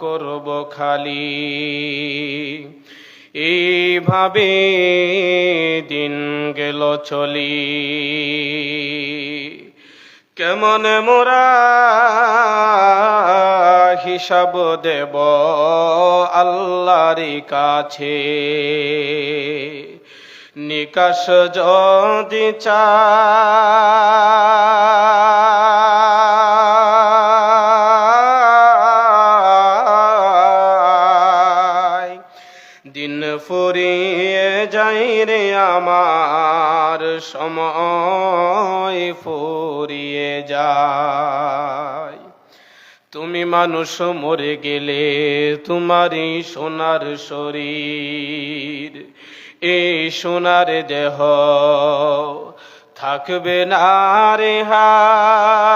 করব খালি। এইভাবে দিন গেল চলি। কেমন মোরা হিসাব দেব আল্লাহর কাছে? নিকাশ যদি চাই ফুরিয়ে যাই রে আমার সময়, ফুরিয়ে যায় তুমি মানুষ মরে গেলে তোমারই সোনার শরীর, এই সোনার দেহ থাকবে না রে হায়।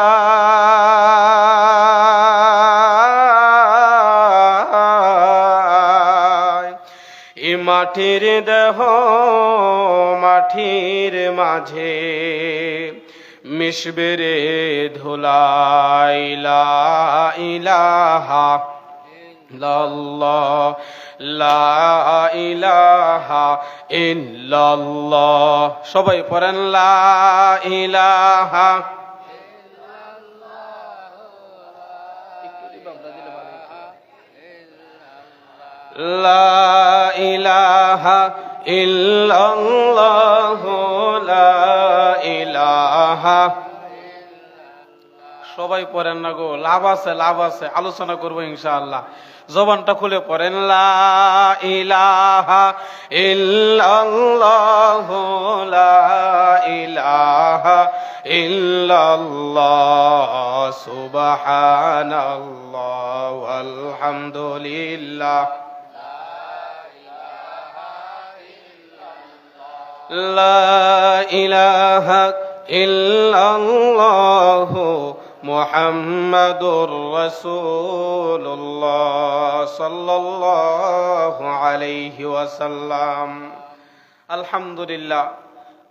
মাটির দেহ মাটির মাঝে মিশবে রে ধুলাইলা ইলাহা লা ইলাহা সবাই পড়েন লা ইলাহা লা ইলাহা লা ইলাহা। সবাই পড়েন না গো, লাভ আছে লাভ আছে, আলোচনা করব ইনশাআল্লাহ। জবানটা খুলে পড়েন, লা ইলাহা ইল্লাল্লাহ লা ইলাহা ইল্লাল্লাহ, সুবহানাল্লাহ আলহামদুলিল্লাহ لا إله إلا الله محمد رسول الله صلى الله عليه وسلم الحمد لله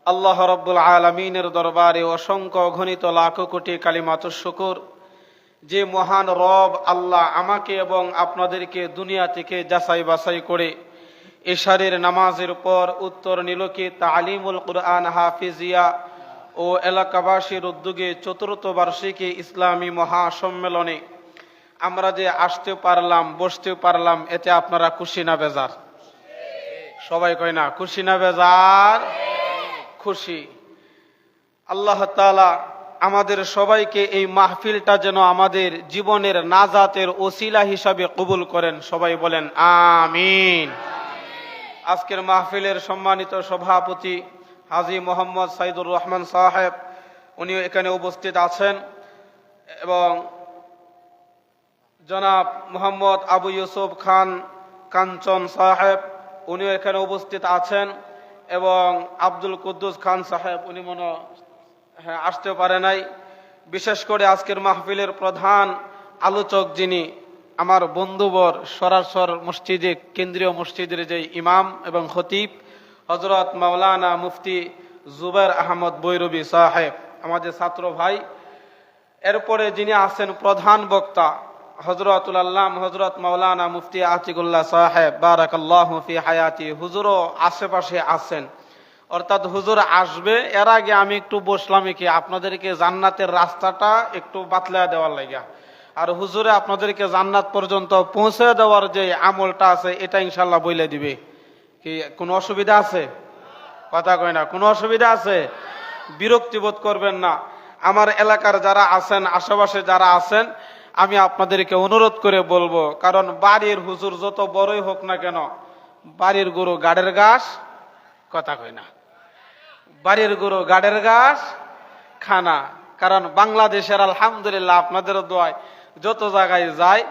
আল্লাহ রব্বুল আলমিনের দরবারে অসংখ্য ঘনিত লাখ কোটি কালিমাত শুকুর যে মহান রব আল্লাহ আমাকে এবং আপনাদেরকে দুনিয়া থেকে যাচাই বাছাই করে এশারের নামাজের পর উত্তর নিলকে তালিমুল কুরআন হাফিজিয়া। ও এলাকাবাসীর উদ্যোগে চতুর্থ বার্ষিকী ইসলামী মহাসম্মেলনে। আমরা যে আসতে পারলাম বসতে পারলাম, এতে আপনারা খুশি না বেজার? সবাই কয় না, খুশি না বেজার? খুশি। আল্লাহ তাআলা আমাদের সবাইকে এই মাহফিলটা যেন আমাদের জীবনের নাজাতের ওসিলা হিসাবে কবুল করেন। সবাই বলেন, আমিন। আজকের মাহফিলের সম্মানিত সভাপতি হাজি মোহাম্মদ সাইদুর রহমান সাহেব, উনিও এখানে উপস্থিত আছেন এবং জনাব মোহাম্মদ আবু ইউসুফ খান কাঞ্চন সাহেব, উনিও এখানে উপস্থিত আছেন এবং আব্দুল কুদ্দুস খান সাহেব, উনি মনে হ্যাঁ আসতে পারে নাই। বিশেষ করে আজকের মাহফিলের প্রধান আলোচক যিনি আমার বন্ধুবর সরাসর মসজিদে, কেন্দ্রীয় মসজিদের যে ইমাম এবং খতিব হজরত মাওলানা মুফতি জুবের আহমদ বৈরবী সাহেব আমাদের ছাত্র ভাই, এরপরে যিনি আছেন প্রধান বক্তা হজরতুল আল্লাম হজরত মাওলানা মুফতি আতিকুল্লাহ সাহেব, বারাকাল্লাহ ফি হায়াতি, হুজুরও আশেপাশে আছেন। অর্থাৎ হুজুর আসবে, এর আগে আমি একটু বসলাম কি আপনাদেরকে জান্নাতের রাস্তাটা একটু বাতলা দেওয়ার লাগিয়া। আর হুজুরে আপনাদেরকে জান্নাত পর্যন্ত পৌঁছে দেওয়ার যে আমলটা আছে, এটা ইনশাল্লাহ বইলে দিবে। কি, কোনো অসুবিধা আছে? কথা কয় না, কোনো অসুবিধা আছে? বিরক্তি বোধ করবেন না। আমার এলাকার যারা আছেন, আশেপাশে যারা আছেন, আমি আপনাদেরকে অনুরোধ করে বলব, কারণ বাড়ির হুজুর যত বড়ই হোক না কেন, বাড়ির গরু গাড়ের ঘাস, কথা কয় না। বাড়ির গরু গাড়ের ঘাস, খানা। কারণ বাংলাদেশের আলহামদুলিল্লাহ আপনাদের দোয়ায় যত জায়গায় যায়,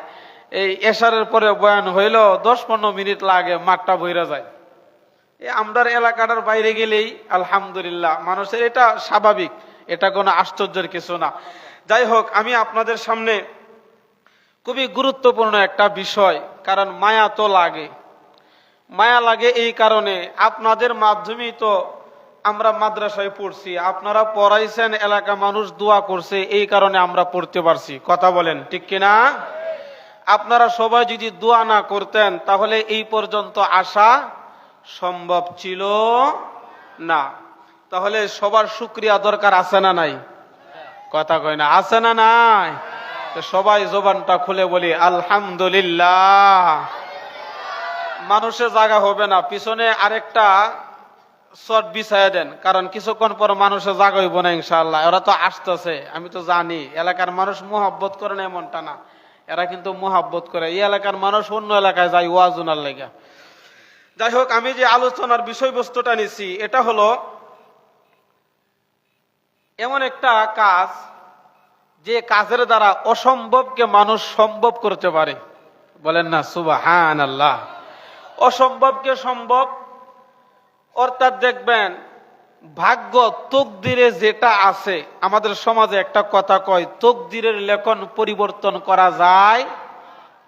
এই এশারের পরে বয়ান হইল দশ পনেরো মিনিট লাগে, মাঠটা বইরা যায়। এই আমরার এলাকাটার বাইরে গেলেই, আলহামদুলিল্লাহ, মানুষের এটা স্বাভাবিক, এটা কোনো আশ্চর্যের কিছু না। যাই হোক, আমি আপনাদের সামনে খুবই গুরুত্বপূর্ণ একটা বিষয়, কারণ মায়া তো লাগে। মায়া লাগে এই কারণে, আপনাদের মাধ্যমেই তো আমরা মাদ্রাসায় পড়ছি, আপনারা পড়াইছেন, এলাকা মানুষ দোয়া করছে, এই কারণে আমরা পড়তে পারছি। কথা বলেন, ঠিক কিনা? আপনারা সবাই যদি দোয়া না করতেন, তাহলে এই পর্যন্ত আসা সম্ভব ছিল না। তাহলে সবার শুক্রিয়া দরকার আছে না নাই? কথা কয় না, আছে না নাই? সবাই জবানটা খুলে বলি, আলহামদুলিল্লাহ। মানুষের জায়গা হবে না, পিছনে আরেকটা শর্ট বিছাইয়া দেন, কারণ কিছুক্ষণ পর মানুষের জায়গা হইব না ইনশাল্লাহ ওরা তো আসতেছে, আমি তো জানি, এলাকার মানুষ মোহাব্বত করে না এমনটা না। এরা কিন্তু মোহাব্বত করে, এই এলাকার মানুষ অন্য এলাকায় যায় ওয়াজুনার লেগে। যাই হোক, আমি যে আলোচনার বিষয়বস্তুটা নিছি, এটা হলো এমন একটা কাজ যে কাজের দ্বারা অসম্ভবকে মানুষ সম্ভব করতে পারে। বলেন না সুবাহান আল্লাহ অসম্ভবকে সম্ভব অর্থাৎ দেখবেন, ভাগ্য তকদিরে যেটা আছে, আমাদের সমাজে একটা কথা কয়, তকদিরের লেখন পরিবর্তন করা যায়?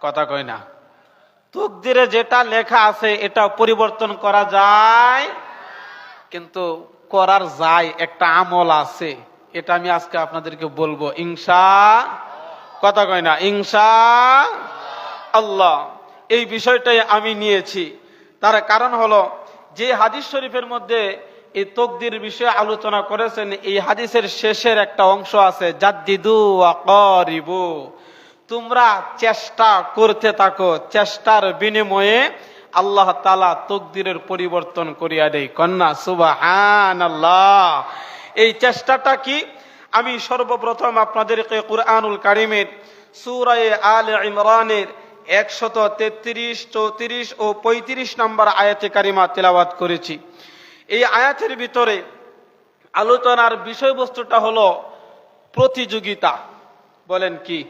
কথা কয় না। তকদিরে যেটা লেখা আছে, এটা পরিবর্তন করা যায়? কিন্তু করার যায়, একটা আমল আছে। এটা আমি আজকে আপনাদেরকে বলব ইংসা কথা কয় না ইংসা আল্লাহ। এই বিষয়টাই আমি নিয়েছি। তার কারণ হলো যে হাদিস শরীফের মধ্যে এই তকদির বিষয়ে আলোচনা করেছেন, এই হাদিসের শেষের একটা অংশ আছে, জাদ্দিদু আকরিবু তোমরা চেষ্টা করতে থাকো, চেষ্টার বিনিময়ে আল্লাহ তালা তকদিরের পরিবর্তন করিয়া দেয়। কন্যা সুবাহান আল্লাহ এই চেষ্টাটা কি? আমি সর্বপ্রথম আপনাদেরকে কুরআনুল কারিমের সুরায়ে আল ইমরানের একশত তেত্রিশ, চৌত্রিশ ও পঁয়ত্রিশ নম্বর আয়াতে কারিমা তেলাওয়াত করেছি। এই আয়াতের ভিতরে আলোচনার বিষয়বস্তুটা হলো প্রতিযোগিতা। বলেন কি?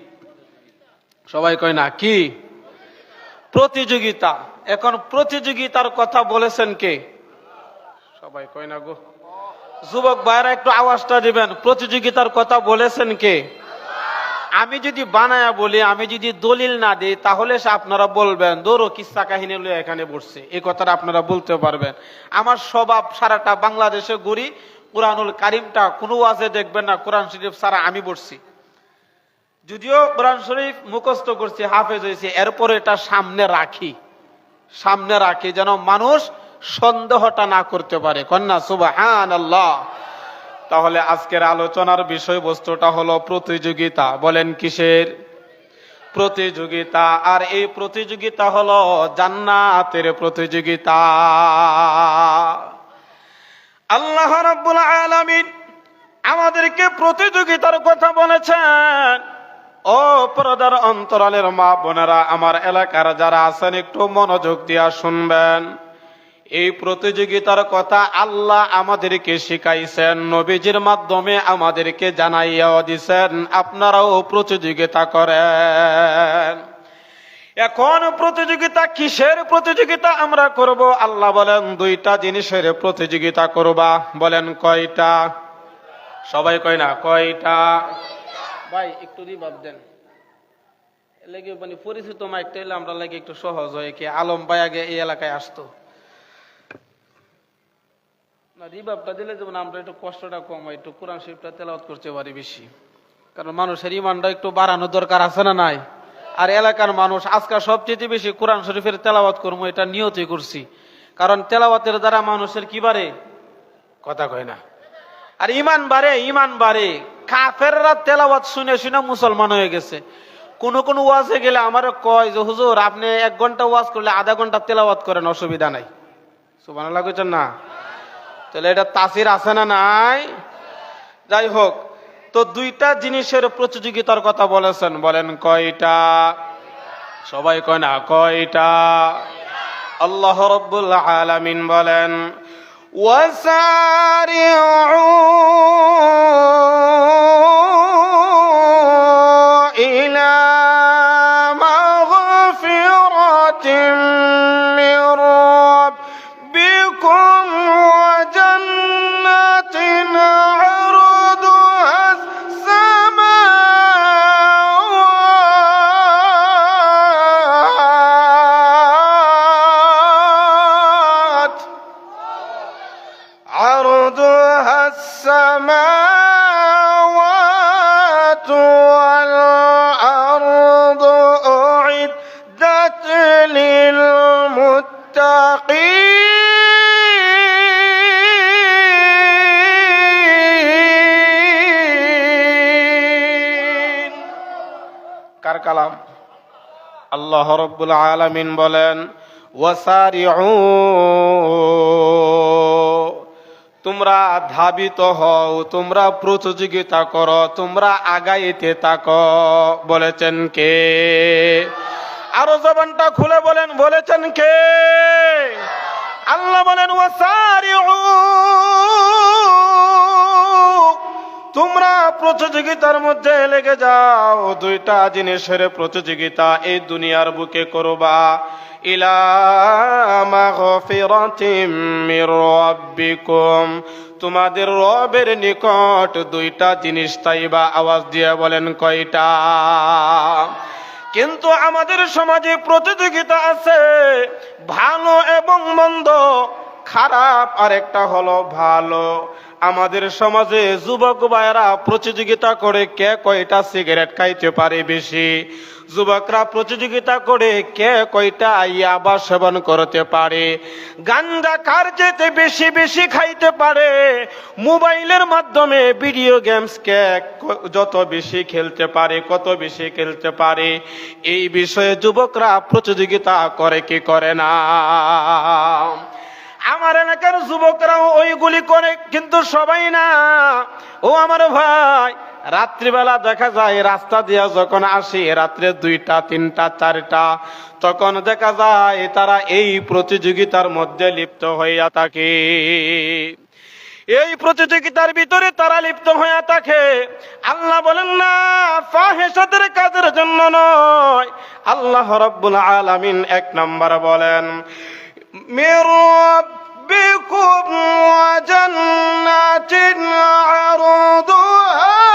সবাই কয় না, কি? প্রতিযোগিতা। এখন প্রতিযোগিতার কথা বলেছেন কে? সবাই কয় না গো। যুবক ভাইরা একটু আওয়াজটা দিবেন। প্রতিযোগিতার কথা বলেছেন কে? আমি যদি বানায়া বলি, আমি যদি দলিল না দিই, তাহলে সে আপনারা বলবেন, দৌড়ো কিস্সা কাহিনী লয়ে এখানে বসছে। এই কথাটা আপনারা বলতে পারবেন। আমার স্বভাব সারাটা বাংলাদেশে ঘুরি, কোরআনুল কারিমটা কোনো ওয়াজে দেখবেন না, কোরআন শরীফ সারা আমি বসছি। যদিও কোরআন শরীফ মুখস্থ করছি, হাফেজ হয়েছে, এরপরে এটা সামনে রাখি। সামনে রাখি যেন মানুষ সন্দেহটা না করতে পারে। কন্যা সুবাহান আল্লাহ তাহলে আজকের আলোচনার বিষয়বস্তুটা হলো প্রতিযোগিতা। বলেন কিসের? প্রতিযোগিতা। আর এই প্রতিযোগিতা হলো জান্নাতের প্রতিযোগিতা। আল্লাহ রাব্বুল আলামিন আমাদেরকে প্রতিযোগিতার কথা বলেছেন। ও পরদার অন্তরালের মা বোনেরা, আমার এলাকার যারা আছেন, একটু মনোযোগ দিয়া শুনবেন। এই প্রতিযোগিতার কথা আল্লাহ আমাদেরকে শিখাইছেন, নবীজির মাধ্যমে আমাদেরকে জানাইয়াও দিছেন, আপনারাও প্রতিযোগিতা করেন। এখন প্রতিযোগিতা কিসের প্রতিযোগিতা আমরা করব? আল্লাহ বলেন, দুইটা জিনিসের প্রতিযোগিতা করবা। বলেন, কয়টা? সবাই কয় না, কয়টা? ভাই, একটু রিভাব দেন। লেগে মানে পরিচিত মাইকটা আমরা লাগে একটু সহজ হয়, কি আলম ভাই আগে এই এলাকায় আসতো। না, রিভাবটা দিলে যেমন আমরা একটু কষ্টটা কম হয় একটু কোরআন শরীফটা তেলাওয়াত করতে পারি বেশি। কারণ মানুষের ইমানটা একটু বাড়ানোর দরকার আছে না নাই? আর এলাকার মানুষ আজকাল সবচেয়ে বেশি কোরআন শরীফের তেলাওয়াত করব, এটা নিয়তই করছি। কারণ তেলাওয়াতের দ্বারা মানুষের কি বাড়ে? কথা কয় না। আর ইমান বাড়ে ইমান বাড়ে। কাফেররা তেলাওয়াত শুনে শুনে মুসলমান হয়ে গেছে। কোন কোন ওয়াজে গেলে আমার কয় যে, হুজুর, আপনি এক ঘণ্টা ওয়াজ করলে আধা ঘণ্টা তেলাওয়াত করেন, অসুবিধা নাই। সুবান লাগছেন না? তাহলে এটা তাসির আছে না নাই? যাই হোক, তো দুইটা জিনিসের প্রতিযোগিতার কথা বলেছেন। বলেন কয়টা? সবাই কয় না, কয়টা? আল্লাহ রব্বুল আলামিন বলেন ওয়াসারিউ রব্বুল আলামিন বলেন, ওয়াসারিউ, তোমরা ধাবিত হও, তোমরা প্রতিযোগিতা করো, তোমরা আগাইতে থাক। বলেছেন কে? আরও জবানটা খুলে বলেন, বলেছেন কে? আল্লাহ বলেন, ওয়াসারিউ তোমরা প্রতিযোগিতার মধ্যে লেগে যাও। দুইটা জিনিসের প্রতিযোগিতা এই দুনিয়ার বুকে করবা। তোমাদের রবের নিকট দুইটা জিনিস তাইবা আওয়াজ দিয়ে বলেন কয়টা? কিন্তু আমাদের সমাজে প্রতিযোগিতা আছে। ভালো এবং মন্দ, খারাপ আর একটা হলো ভালো। আমাদের সমাজে যুবক ভাইয়েরা প্রতিযোগিতা করে কে কয়টা সিগারেট খাইতে পারে বেশি? যুবকরা প্রতিযোগিতা করে কে কয়টা ইয়াবা সেবন করতে পারে? গান্দা কার যেতে বেশি বেশি খাইতে পারে? মোবাইলের মাধ্যমে ভিডিও গেমস কে যত বেশি খেলতে পারে, কত বেশি খেলতে পারে? এই বিষয়ে যুবকরা প্রতিযোগিতা করে কি করে না? আমার এলাকার যুবকরাও ওইগুলি করে, কিন্তু সবাই না। ও আমার ভাই, রাত্রিবেলা দেখা যায়, রাস্তা দিয়া যখন আসি, রাত্রে দুইটা, তিনটা, চারটা, তখন দেখা যায় তারা এই প্রতিযোগিতার মধ্যে লিপ্ত হইয়া থাকে। এই প্রতিযোগিতার ভিতরে তারা লিপ্ত হইয়া থাকে। আল্লাহ বলেন, না ফাহেসাদের কাজের জন্য নয়। আল্লাহ রব্বুল আলামিন এক নম্বর বলেন من ربكم وجنات عرضها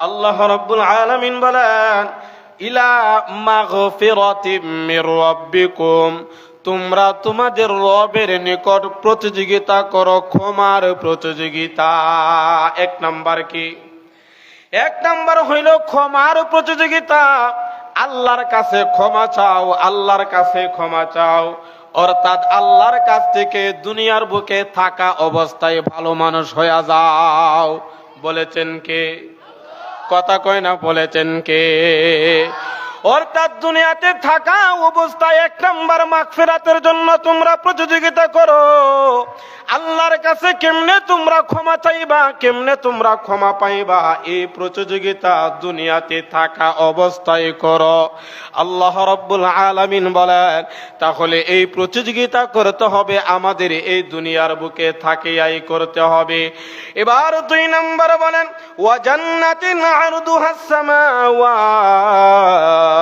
আল্লাহ রব্বুল আলামিন বলেন ইলা মাগফিরাতিম মির রাব্বিকুম তোমরা তোমাদের রবের নিকট প্রতিযোগিতা করো, ক্ষমার প্রতিযোগিতা। এক নাম্বার কি? এক নাম্বার হইল ক্ষমার প্রতিযোগিতা। আল্লাহর কাছে ক্ষমা চাও, আল্লাহর কাছে ক্ষমা চাও। অর্থাৎ আল্লাহর কাছ থেকে দুনিয়ার বুকে থাকা অবস্থায় ভালো মানুষ হয়ে যাও। বলেছেন কে? কথা কয় না, বলেছেন কে? অর্থাৎ দুনিয়াতে থাকা অবস্থায় এক নম্বর মাগফিরাতের জন্য তোমরা প্রতিযোগিতা করো। আল্লাহর কাছে কেমনে তোমরা ক্ষমা চাইবা, কেমনে তোমরা ক্ষমা পাইবা, এই প্রতিযোগিতা দুনিয়াতে থাকা অবস্থায় করো। আল্লাহ রব্বুল আলামিন বলেন, তাহলে এই প্রতিযোগিতা করতে হবে, আমাদের এই দুনিয়ার বুকে থাকিয়াই করতে হবে। এবার দুই নম্বর বলেন, ওয়া জান্নাতিন আরদুহাস সামাওয়াতু ওয়াল আরদ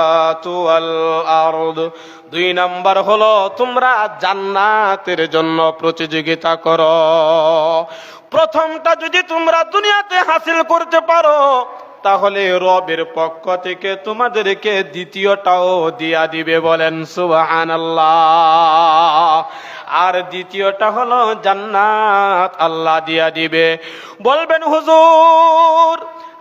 দুই নাম্বার হলো, তোমরা জান্নাতের জন্য প্রতিযোগিতা করো। প্রথমটা যদি তোমরা দুনিয়াতে হাসিল করতে পারো, তাহলে রবের পক্ষ থেকে তোমাদেরকে দ্বিতীয়টাও দিয়া দিবে বলেন, সুবহানাল্লাহ। আর দ্বিতীয়টা হলো, জান্নাত আল্লাহ দিয়া দিবে। বলবেন, হুজুর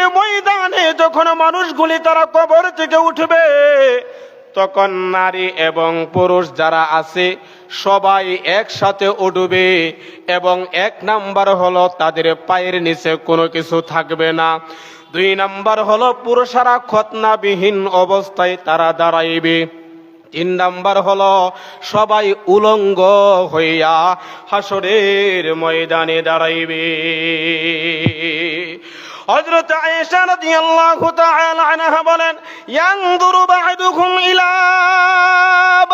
হাসরের ময়দানে যখন মানুষগুলি তারা কবর থেকে উঠবে, তখন নারী এবং পুরুষ যারা আছে সবাই একসাথে উঠবে এবং এক নাম্বার হলো তাদের পায়ের নিচে কোনো কিছু থাকবে না। দুই নাম্বার হলো পুরুষেরা খতনাবিহীন অবস্থায় তারা দাঁড়াইবে। তিন নাম্বার হলো সবাই উলঙ্গ হইয়া হাসরের ময়দানে দাঁড়াইবে। হযরত আয়েশা রাদিয়াল্লাহু তাআলা আনহা বলেন ইয়ানদুরু বা'দুকুম ইলা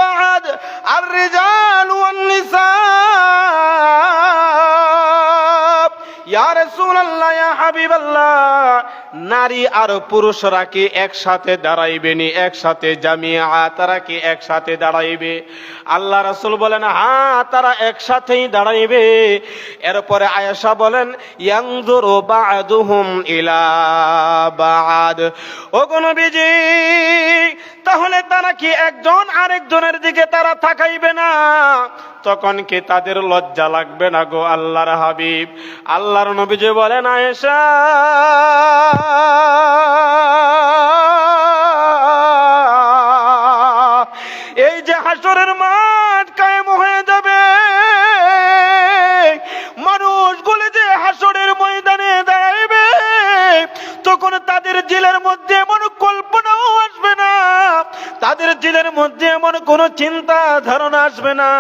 বা'দ আর-রিজাল ওয়ান-নিসা ইয়া রাসূলুল্লাহ নারী আর পুরুষরা কি একসাথে দাঁড়াইবে নি? একসাথে জামিয়া তারা কি একসাথে দাঁড়াইবে? আল্লাহ রাসূল বলেন হ্যাঁ তারা একসাথেই দাঁড়াইবে। এরপরে আয়েশা বলেন তাহলে তারা কি একজন আরেকজনের দিকে তারা থাকাইবে না? তখন কি তাদের লজ্জা লাগবে না গো আল্লাহর হাবিব? আল্লাহর নবীজি বলেন, আয়েশা এই যে হাসরের মাঠ কায়েম হয়ে যাবে। মানুষগুলি যে হাসরের ময়দানে দাঁড়াইবে, তখন তাদের জেলের মধ্যে তাদের দিলের মধ্যে এমন কোনো চিন্তা ধারণা আসবে না।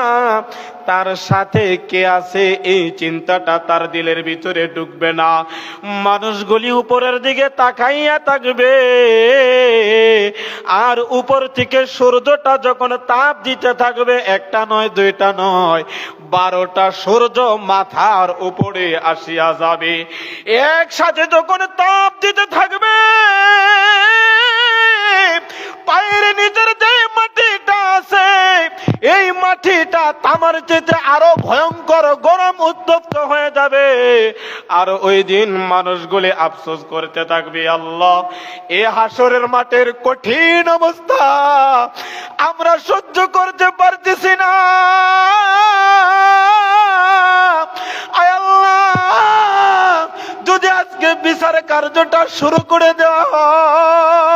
তার সাথে কে আছে, এই চিন্তাটা তার দিলের ভিতরে ঢুকবে না। মানুষগুলি উপরের দিকে তাকাইয়া থাকবে। আর উপর থেকে সূর্যটা যখন তাপ দিতে থাকবে, একটা নয়, দুইটা নয়, বারোটা সূর্য মাথার উপরে আসিয়া যাবে। একসাথে যখন তাপ দিতে থাকবে পায়ের নিচের যে মাটিটা আছে, এই মাটিটা তামার চেতে আরও ভয়ঙ্কর গরম উত্তপ্ত হয়ে যাবে। আর ওই দিন মানুষগুলি আফসোস করতে থাকবে, আল্লাহ, এ হাসরের মাঠের কঠিন অবস্থা আমরা সহ্য করতে পারতেছি না। আল্লাহ, যদি আজকে বিচার কার্যটা শুরু করে দেওয়া হয়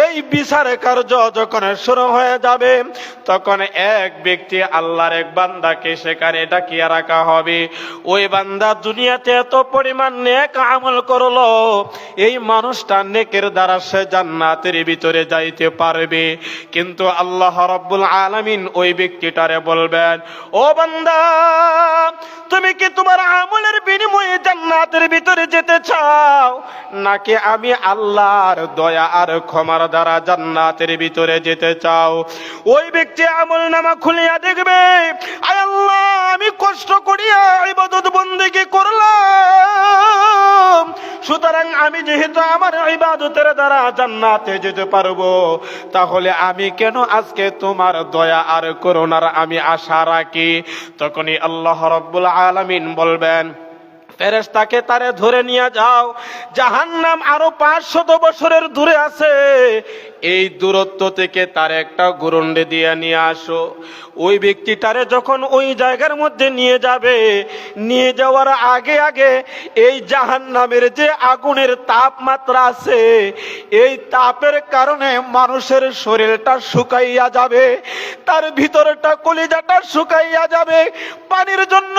এই বিচার কার্য যখন শুরু হয়ে যাবে, তখন এক ব্যক্তি আল্লাহর এক বান্দাকে সেখানে ডাকিয়ে রাখা হবে। ওই বান্দা দুনিয়াতে এত পরিমাণ নেক আমল করল, এই মানুষটা নেকের দ্বারা সে জান্নাতের ভিতরে যাইতে পারবে। কিন্তু আল্লাহ রব্বুল আলামিন ওই ব্যক্তিটারে বলবেন, ও বান্দা, তুমি কি তোমার আমলের বিনিময়ে জান্নাতের ভিতরে যেতে চাও? নাকি আমি আল্লাহর দয়া আর ক্ষমার দ্বারা জান্নাতের ভিতরে যেতে চাও। ওই ব্যক্তি আমল নামা খুলিয়া দেখবে আল্লাহ, আমি কষ্ট করিয়া ইবাদত বন্দেগী করলাম। সুতরাং আমি যেহেতু আমার ইবাদতের দ্বারা জান্নাতে যেতে পারব, তাহলে আমি কেন আজকে তোমার দয়া আর করোনার আমি আশা রাখি? তখনই আল্লাহ রব্বুল আলামিন বলবেন ফেরেশতাকে তারে ধরে নিয়ে যাও। জাহান্নাম আরও পাঁচশত বছরের দূরে আছে। এই দূরত্ব থেকে তার একটা গুরুন্ডে দিয়ে নিয়ে আসো। ওই ব্যক্তিটারে যখন ওই জায়গার মধ্যে নিয়ে যাবে, নিয়ে যাওয়ার আগে আগে এই জাহান্নামের যে আগুনের তাপমাত্রা আছে, এই তাপের কারণে মানুষের শরীরটা শুকাইয়া যাবে, তার ভিতরটা কলিজাটা শুকাইয়া যাবে। পানির জন্য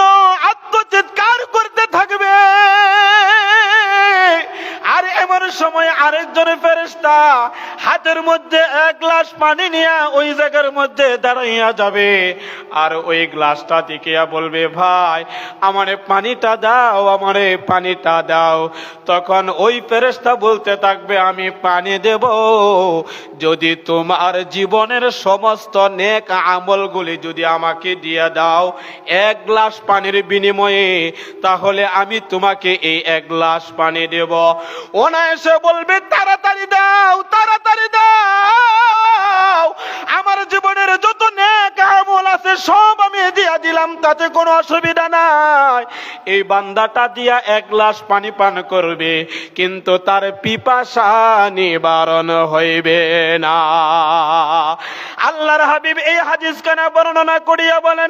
আত্মচিৎকার করতে থাকবে। আর এমন সময় আরেকজনের ফেরেস্তা হাতের মধ্যে এক গ্লাস পানি নিয়ে ওই জায়গার মধ্যে দাঁড়াইয়া যাবে। আর ওই গ্লাসটা দিকে বলবে, ভাই, আমারে পানিটা দাও, আমারে পানিটা দাও। তখন ওই ফেরেস্তা বলতে থাকবে, আমি পানি দেব। যদি তোমার জীবনের সমস্ত নেক আমলগুলি যদি আমাকে দিয়ে দাও এক গ্লাস পানির বিনিময়ে, তাহলে আমি তোমাকে এই এক গ্লাস পানি দেব। ওনা এসে বলবে, তাড়াতাড়ি দাও তাড়াতাড়ি দাও। আমার জীবনের যত নেক আমল আছে, সব আমি দিয়া দিলাম, তাতে কোনো অসুবিধা নাই। এই বান্দাটা দিয়া এক গ্লাস পানি পান করবে, কিন্তু তার পিপাসা নিবারণ হইবে না। আল্লাহর হাবিব এই হাদিস কানা বর্ণনা করিয়া বলেন,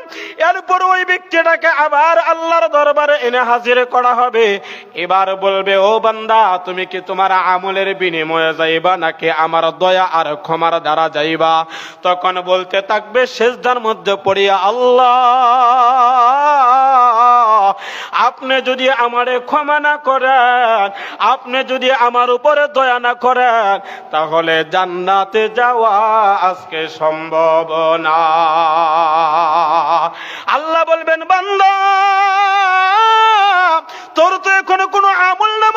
এরপর ওই ব্যক্তিটাকে আবার আল্লাহর দরবারে এনে হাজির করা হবে। এবার বলবে, ও বান্দা, তুমি কি তোমার আমলের বিনিময়ে যাইবা নাকি আমার দয়া আর ক্ষমার দ্বারা যাইবা? তখন বলতে থাকবে শেষদার মধ্যে পড়িয়া আল্লাহ, আপনি যদি আমারে ক্ষমা না করেন, আপনি যদি আমার উপরে দয়া না করেন, তাহলে জান্নাতে যাওয়া আজকে সম্ভব না। আল্লাহ বলবেন, বান্দা, তোর তো এখনও কোনো আমল নাই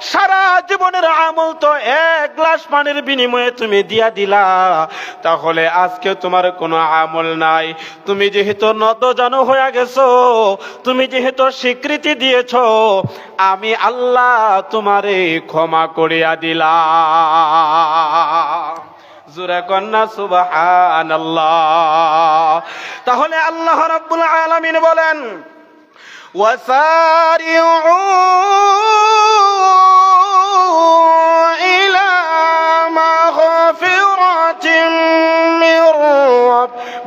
সারা জীবনের আমল তো এক গ্লাস পানির বিনিময়ে তুমি দিয়া দিলা। তাহলে আজকে তোমার কোনো আমল নাই। তুমি যেহেতু নত জানো হয়ে গেছো, তুমি যেহেতু স্বীকৃতি দিয়েছ, আমি আল্লাহ তোমারে ক্ষমা করিয়া দিলা। জুরে কন্যা সুবাহান তাহলে আল্লাহ রাব্বুল আলামিন বলেন وسارعوا إلى مغفرة من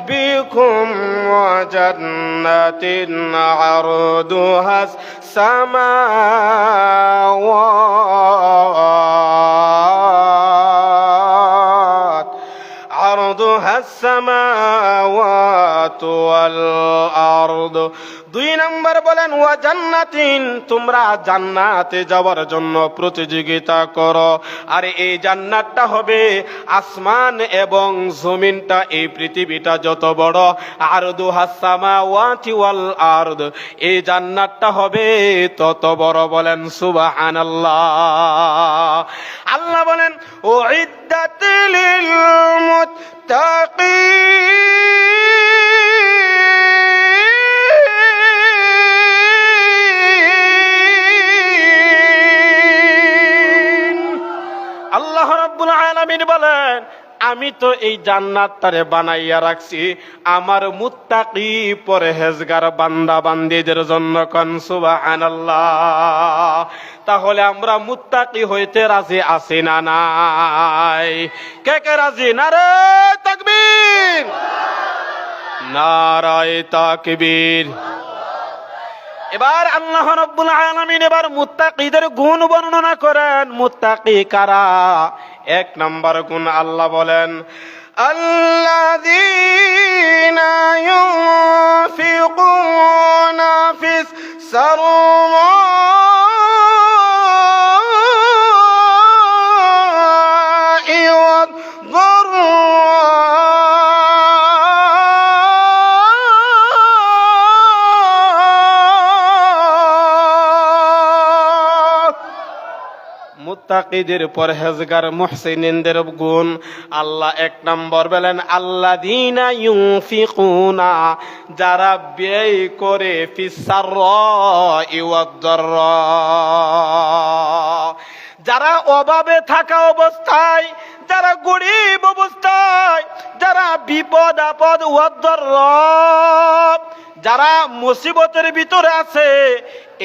ربكم وجنة عرضها السماوات عرضها السماوات والأرض দুই নম্বর বলেন, ওয়া জান্নাতিন, তোমরা জান্নাতে যাওয়ার জন্য প্রতিযোগিতা করো। আর এই জান্নাতটা হবে আসমান এবং জমিনটা, এই পৃথিবীটা যত বড়। আর দু হাসামা ওয়াতি ওয়াল আরদ, এই জান্নাতটা হবে তত বড় বলেন, সুবহানাল্লাহ। আল্লাহ বলেন ও ইদ্দাতিল মুত্তাকিন আলামিন বলেন, আমি তো এই জান্নাত তারে বানাইয়া রাখছি। আমার মুত্তাকি পরহেজগার বান্দা বান্দিদের জন্য সুবহানাল্লাহ। তাহলে আমরা মুত্তাকি হইতে রাজি আছি না নাই? কে কে রাজি? না রে তাকবীর। নারায় তাকবীর। এবার আল্লাহ রব্বুল আলামিন এবার মুত্তাকিদের গুণ বর্ণনা করেন। মুত্তাকি কারা? এক নাম্বার গুণ আল্লাহ বলেন الذين ينفقون في السراء মুত্তাকিদের পরহেজগার মুহসিনিনদের গুণ। আল্লাহ এক নম্বর বলেন আল্লাহ দিনা ইউফিকুনা যারা ব্যয় করে ফিসার যারা অভাবে থাকা অবস্থায়, যারা গরিব অবস্থায়, যারা বিপদ আপদ যারা মুসিবতের ভিতরে আছে,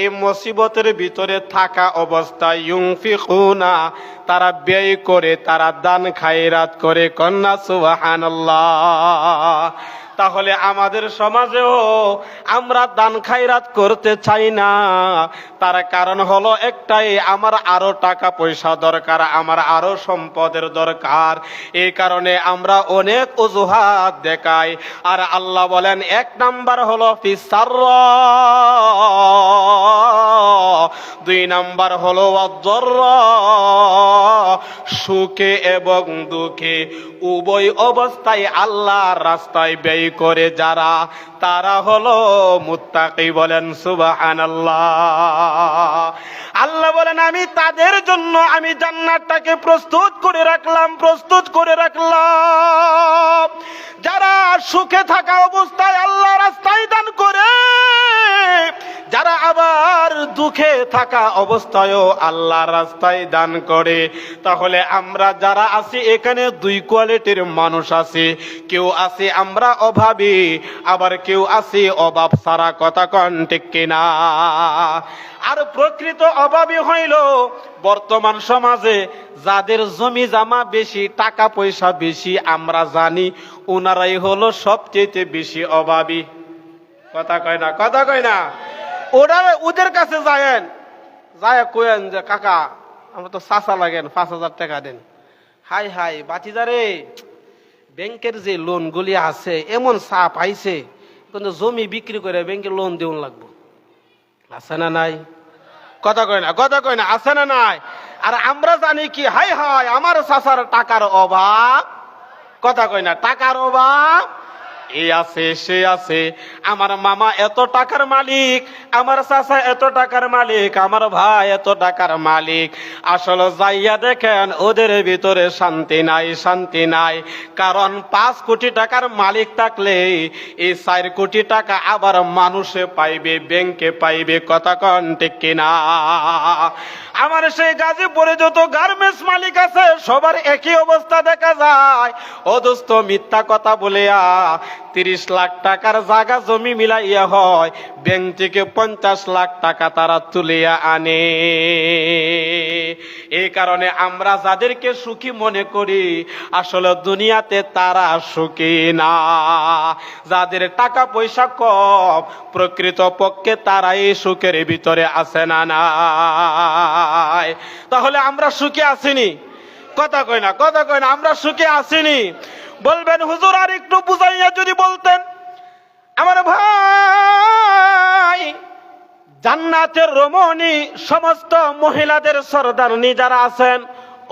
এই মুসিবতের ভিতরে থাকা অবস্থায় তারা ব্যয় করে, তারা দান খায়রাত করে, কন্যা সুবহানাল্লাহ। তাহলে আমাদের সমাজেও আমরা দান খায়রাত করতে চাই না। তার কারণ হলো একটাই, আমার আরও টাকা পয়সা দরকার, আমার আরও সম্পদের দরকার। এই কারণে আমরা অনেক অজুহাত দেখাই। আর আল্লাহ বলেন, এক নাম্বার হলো ফিসার দুই নাম্বার হলো সুখে এবং দুঃখে উভয় অবস্থায় আল্লাহর রাস্তায় ব্যয় করে যারা, তারা হলো মুত্তাকি বলেন সুবহানাল্লাহ। আল্লাহ বলেন, আমি তাদের জন্য আমি জান্নাতটাকে প্রস্তুত করে রাখলাম, প্রস্তুত করে রাখলাম। যারা সুখে থাকা অবস্থায় আল্লাহ রাস্তায় দান করে, যারা আবার দুঃখে থাকা অবস্থায়ও আল্লাহ রাস্তায় দান করে, তাহলে আমরা যারা আছি, এখানে দুই কোয়ালিটির মানুষ আছে। কেউ আছে আমরা অভাবী, আবার কেউ আছে অভাব সারা কথা কন ঠিক কিনা? আর প্রকৃত অভাবী হইল বর্তমান সমাজে যাদের জমি জামা বেশি, টাকা পয়সা বেশি, আমরা জানি ওনারাই হলো সবচেয়ে বেশি অভাবী। কথা কয় না, কথা কয় না। ওরা ওদের কাছে যায়েন। যায় কয়েন যে, কাকা, আমরা তো চাষা লাগেন, পাঁচ হাজার টাকা দেন। হাই হাই বাতিজারে ব্যাংকের যে লোনগুলি আছে, এমন চাপ আইছে, কিন্তু জমি বিক্রি করে ব্যাংকে লোন দেউন লাগবো। আছে না নাই? কথা কয় না, কথা কয় না, আছে না নাই? আর আমরা জানি কি, হাই হাই, আমার চাষার টাকার অভাব। কথা কয় না, টাকার অভাব। এই আছে, সে আছে। আমার মামা এত টাকার মালিক, আমার চাচা এত টাকার মালিক, আমার ভাই এত টাকার মালিক। আসলে যাইয়া দেখেন, ওদের ভিতরে শান্তি নাই শান্তি নাই। কারণ পাঁচ কোটি টাকার মালিক থাকলে এই চার কোটি টাকা আবার মানুষে পাইবে, ব্যাংকে পাইবে, কথা কন ঠিক কিনা? আমার সেই গাজীপুরে যত গার্মেন্টস মালিক আছে, সবার একই অবস্থা দেখা যায়। অদস্ত মিথ্যা কথা বলিয়া তিরিশ লাখ টাকার জায়গা জমি মিলাইয়া হয়। ব্যাংক থেকে পঞ্চাশ লাখ টাকা তারা তুলিয়া আনে। এই কারণে আমরা যাদেরকে সুখী মনে করি, আসলে দুনিয়াতে তারা সুখী না। যাদের টাকা পয়সা কম, প্রকৃত পক্ষে তারাই সুখের ভিতরে আছে না তাহলে আমরা সুখে আসিনি কথা কই না, কথা কই না, আমরা সুখে আসিনি। বলবেন, হুজুর, আর একটু বুঝাইয়া যদি বলতেন। আমার ভাই, জান্নাতের রমণী, সমস্ত মহিলাদের সর্দারনি যারা আছেন,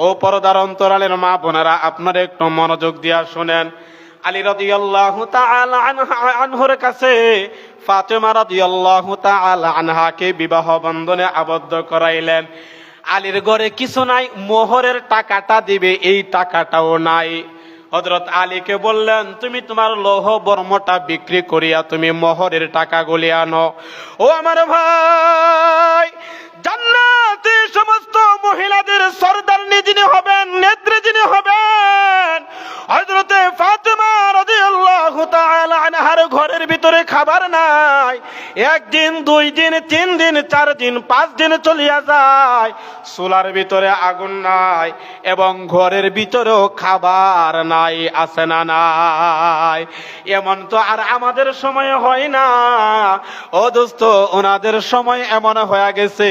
ও পরদার অন্তরালের মা বোনেরা, আপনারা একটু মনোযোগ দিয়া শুনেন। আলী রাদিয়াল্লাহু আনহুর কাছে ফাতেমা রাদিয়াল্লাহু আনহাকে বিবাহ বন্ধনে আবদ্ধ করাইলেন। আলীর ঘরে কিছু নাই, মোহরের টাকাটা দিবে, এই টাকাটাও নাই। হজরত আলীকে বললেন, তুমি তোমার লৌহ বর্মটা বিক্রি করিয়া তুমি মোহরের টাকা গুলি আনো। ও আমার ভাই জান্নাতে সমস্ত মহিলাদের সর্দার যিনি হবেন, নেত্রী যিনি হবেন হজরতে ফাতেমা রাদিয়াল্লাহু তাআলা আনহার ঘরের ভিতরে খাবার নাই। একদিন, দুই দিন, তিন দিন, চার দিন, পাঁচ দিন চলিয়া যায়, চুলার ভিতরে আগুন নাই এবং ঘরের ভিতরেও খাবার নাই, আছে না নাই। এমন তো আর আমাদের সময় হয় না। ও দোস্ত, ওনাদের সময় এমন হয়ে গেছে।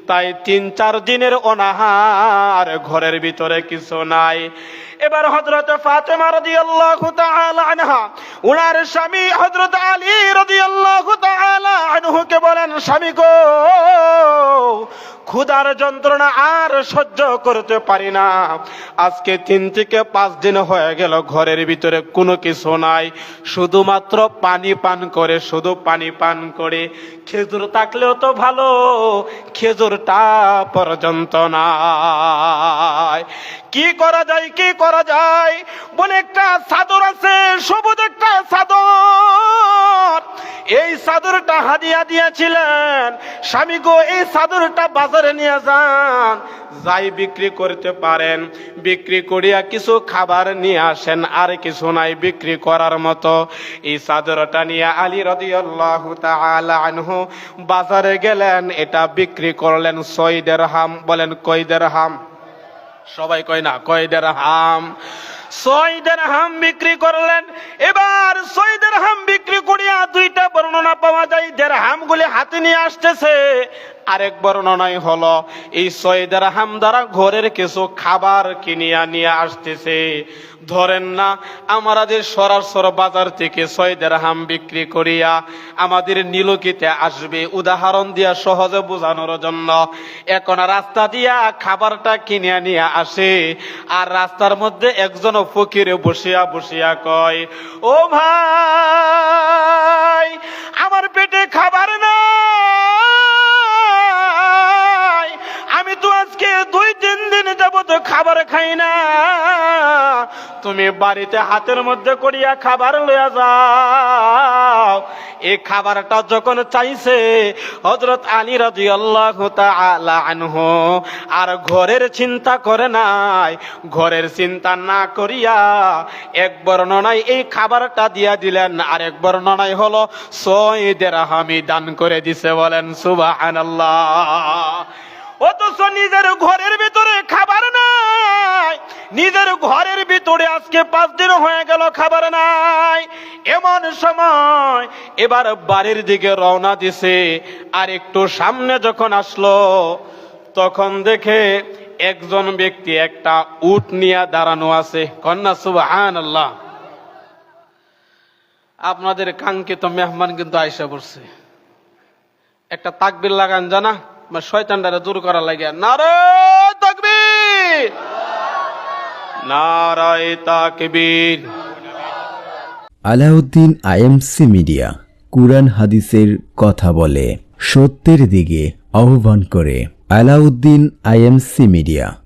তাই তিন চার দিনের অনাহার ঘরের ভিতরে কিছু নাই। এবার হজরত ফাতেমা রাদিয়াল্লাহু তাআলা আনহা, উনার স্বামী হজরত আলী রাদিয়াল্লাহু আল্লাহ আনহুকে বলেন, স্বামী গো, ক্ষুধার যন্ত্রণা আর সহ্য করতে পারি না। আজকে তিন থেকে পাঁচ দিন হয়ে গেল, ঘরের ভিতরে কোনো কিছু নাই। শুধুমাত্র পানি পান করে, শুধু পানি পান করে। খেজুর থাকলেও তো ভালো খেজুরটা পর্যন্ত নাই। কি করা যায়, কি করা যায়? বলে একটা চাদর আছে, সবুজ একটা চাদর। এই চাদরটা হাদিয়া দিয়েছিলেন, স্বামী গো, এই চাদরটা বাজারে নিয়ে যান। যাই বিক্রি করতে পারেন, বিক্রি করিয়া কিছু খাবার নিয়ে আসেন, আর কিছু নাই বিক্রি করার মতো। এই চাদরটা নিয়ে আলী তাআলা আনহু বাজারে গেলেন, এটা বিক্রি করলেন ছয় হাম, বলেন কয় হাম। সবাই কয় না কয়দের হাম ছয়দের হাম বিক্রি করলেন। এবার ছয়দের হাম বিক্রি করিয়া দুইটা বর্ণনা পাওয়া যায়। দের হাম গুলি হাতে নিয়ে আসতেছে। আরেক বর্ণনাই হলো, এই ছয়দের হাম দ্বারা ঘরের কিছু খাবার কিনিয়া নিয়ে আসতেছে। ধরেন না, আমরা যে সরাসর বাজার থেকে ছয়দের হাম বিক্রি করিয়া আমাদের নীলকিতে আসবে, উদাহরণ দিয়া সহজে বোঝানোর জন্য। এখন রাস্তা দিয়া খাবারটা কিনে নিয়ে আসে, আর রাস্তার মধ্যে একজন ফকিরে বসিয়া বসিয়া কয় ও ভাই আমার পেটে খাবার নাই। যাবত খাবার খাই না। তুমি বাড়িতে হাতের মধ্যে করিয়া খাবার লইয়া যাও। এই খাবারটা যখন চাইছে হজরত আলী রাদিয়াল্লাহু তাআলা আনহু, আর ঘরের চিন্তা করে নাই, ঘরের চিন্তা না করিয়া এক বর্ণনায় এই খাবারটা দিয়া দিলেন আর এক বর্ণনায় হলো, ছয় দেড়হামি দান করে দিছে বলেন, সুবহানাল্লাহ। অথচ নিজের ঘরের ভিতরে খাবার নাই। নিজের ঘরের ভিতরে আজকে পাঁচ দিন হয়ে গেল খাবার নাই। এমন সময় এবার বাড়ির দিকে রওনা দিছে। আর একটু সামনে যখন আসলো, তখন দেখে একজন ব্যক্তি একটা উট নিয়ে দাঁড়ানো আছে। কন্যা সুবাহান আল্লাহ আপনাদের কাঙ্ক্ষিত মেহমান কিন্তু আয়সা পড়ছে। একটা তাকবির লাগান জানা। বা শয়তানটারে দূর করা লাগে। নারে তাকবীর! নারায় তাকবীর! আলাউদ্দিন আইএমসি মিডিয়া, কুরআন হাদিসের কথা বলে, সত্যের দিকে আহ্বান করে, আলাউদ্দিন আইএমসি মিডিয়া।